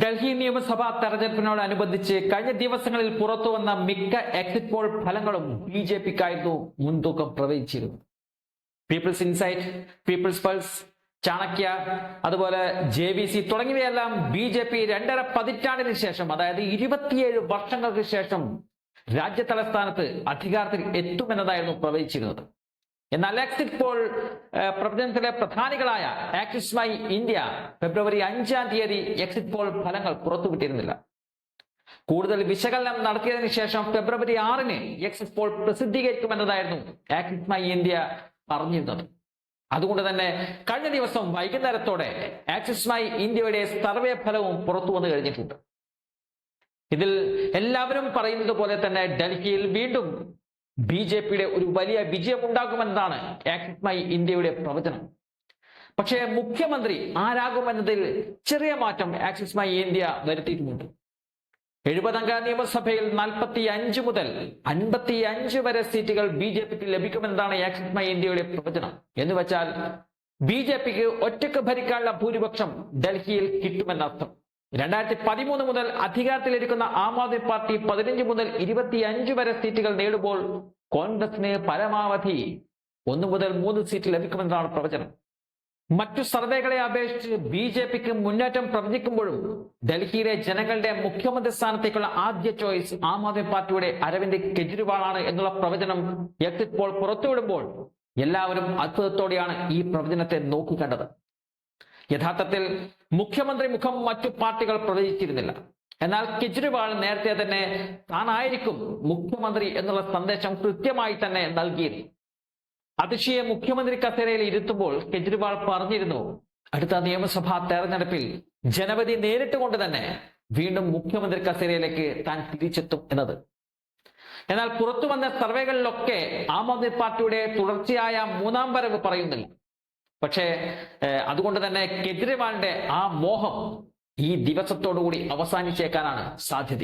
ഡൽഹി നിയമസഭാ തെരഞ്ഞെടുപ്പിനോടനുബന്ധിച്ച് കഴിഞ്ഞ ദിവസങ്ങളിൽ പുറത്തു വന്ന മിക്ക എക്സിറ്റ് പോൾ ഫലങ്ങളും ബി ജെ പിക്കായിരുന്നു മുൻതൂക്കം പ്രവചിച്ചിരുന്നു peoples insight peoples pulse Chanakya അതുപോലെ ജെ ബി സി തുടങ്ങിയവയെല്ലാം ബി ജെ പി രണ്ടര പതിറ്റാണ്ടിന് ശേഷം അതായത് ഇരുപത്തിയേഴ് വർഷങ്ങൾക്ക് ശേഷം രാജ്യ തലസ്ഥാനത്ത് അധികാരത്തിൽ എത്തുമെന്നതായിരുന്നു പ്രവചിച്ചിരുന്നത്. എന്നാൽ എക്സിറ്റ് പോൾ പ്രപഞ്ചത്തിലെ പ്രധാനികളായ ആക്സിസ് മൈ ഇന്ത്യ ഫെബ്രുവരി അഞ്ചാം തീയതി എക്സിറ്റ് പോൾ ഫലങ്ങൾ പുറത്തുവിട്ടിരുന്നില്ല. കൂടുതൽ വിശകലനം നടത്തിയതിനു ശേഷം ഫെബ്രുവരി ആറിന് എക്സിറ്റ് പോൾ പ്രസിദ്ധീകരിക്കുമെന്നതായിരുന്നു ആക്സിസ് മൈ ഇന്ത്യ പറഞ്ഞിരുന്നത്. അതുകൊണ്ട് തന്നെ കഴിഞ്ഞ ദിവസം വൈകുന്നേരത്തോടെ ആക്സിസ് മൈ ഇന്ത്യയുടെ സർവേ ഫലവും പുറത്തു വന്നു കഴിഞ്ഞിട്ടുണ്ട്. ഇതിൽ എല്ലാവരും പറയുന്നത് പോലെ തന്നെ ഡൽഹിയിൽ വീണ്ടും ബി ജെ പിയുടെ ഒരു വലിയ വിജയമുണ്ടാകുമെന്നതാണ് ആക്സിസ് മൈ ഇന്ത്യയുടെ പ്രവചനം. പക്ഷേ മുഖ്യമന്ത്രി ആരാകുമെന്നതിൽ ചെറിയ മാറ്റം ആക്സിസ് മൈ ഇന്ത്യ വരുത്തിയിട്ടുമുണ്ട് എഴുപതംഗ നിയമസഭയിൽ നാൽപ്പത്തി അഞ്ച് മുതൽ അൻപത്തി അഞ്ച് വരെ സീറ്റുകൾ ബി ജെ പിക്ക് ലഭിക്കുമെന്നതാണ് ആക്സിസ് മൈ ഇന്ത്യയുടെ പ്രവചനം. എന്ന് വെച്ചാൽ ബി ജെ പിക്ക് ഒറ്റയ്ക്ക് ഭരിക്കാനുള്ള ഭൂരിപക്ഷം ഡൽഹിയിൽ കിട്ടുമെന്നർത്ഥം. രണ്ടായിരത്തി പതിമൂന്ന് മുതൽ അധികാരത്തിലിരിക്കുന്ന ആം ആദ്മി പാർട്ടി പതിനഞ്ച് മുതൽ ഇരുപത്തിയഞ്ച് വരെ സീറ്റുകൾ നേടുമ്പോൾ കോൺഗ്രസിന് പരമാവധി ഒന്ന് മുതൽ മൂന്ന് സീറ്റ് ലഭിക്കുമെന്നാണ് പ്രവചനം. മറ്റു സർവേകളെ അപേക്ഷിച്ച് ബി ജെ പിക്ക് മുന്നേറ്റം പ്രവചിക്കുമ്പോഴും ഡൽഹിയിലെ ജനങ്ങളുടെ മുഖ്യമന്ത്രി സ്ഥാനത്തേക്കുള്ള ആദ്യ ചോയ്സ് ആം ആദ്മി പാർട്ടിയുടെ അരവിന്ദ് കെജ്രിവാളാണ് എന്നുള്ള പ്രവചനം എക്സിറ്റ് പോൾ പുറത്തുവിടുമ്പോൾ എല്ലാവരും അത്ഭുതത്തോടെയാണ് ഈ പ്രവചനത്തെ നോക്കിക്കണ്ടത്. യഥാർത്ഥത്തിൽ മുഖ്യമന്ത്രി മുഖം മറ്റു പാർട്ടികൾ പ്രവചിച്ചിരുന്നില്ല. എന്നാൽ കെജ്രിവാൾ നേരത്തെ തന്നെ താനായിരിക്കും മുഖ്യമന്ത്രി എന്നുള്ള സന്ദേശം കൃത്യമായി തന്നെ നൽകിയിരുന്നു അതിശയെ മുഖ്യമന്ത്രി കസേരയിൽ ഇരുത്തുമ്പോൾ കെജ്രിവാൾ പറഞ്ഞിരുന്നു അടുത്ത നിയമസഭാ തെരഞ്ഞെടുപ്പിൽ ജനവധി നേരിട്ട് കൊണ്ട് തന്നെ വീണ്ടും മുഖ്യമന്ത്രി കസേരയിലേക്ക് താൻ തിരിച്ചെത്തും എന്നത്. എന്നാൽ പുറത്തു വന്ന സർവേകളിലൊക്കെ ആം ആദ്മി പാർട്ടിയുടെ തുടർച്ചയായ മൂന്നാം വരവ് പറയുന്നില്ല. പക്ഷേ അതുകൊണ്ട് തന്നെ കെജ്രിവാളിന്റെ ആ മോഹം ഈ ദിവസത്തോടുകൂടി അവസാനിച്ചേക്കാനാണ് സാധ്യത.